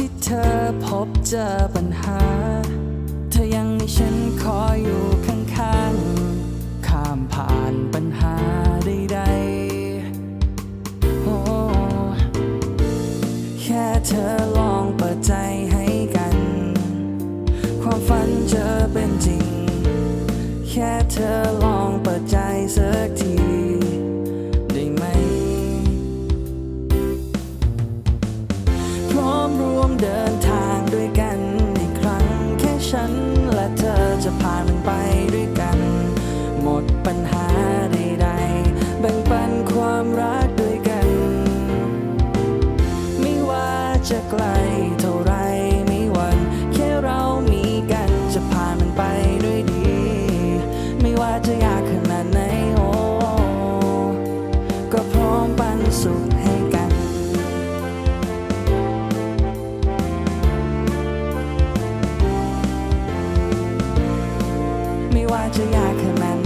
ที่เธอพบเจอปัญหา เธอยังมีฉันคอยอยู่ข้างๆ ข้ามผ่านปัญหาใดๆโอ้แค่เธอลองเปิดใจให้กัน ความฝันจะเป็นจริง แค่เธอล เดินทางด้วยกันอีกครั้งแค่ฉันและเธอจะผ่านมันไปด้วยกัน หมดปัญหาใดๆแบ่งปันความรักด้วยกัน ไม่ว่าจะไกลเท่าไรไม่หวันแค่เรามีกันจะผ่านมันไปด้วยดี ไม่ว่าจะยากขนาดไหนโอ้ก็พร้อมปันสุข จ亚克曼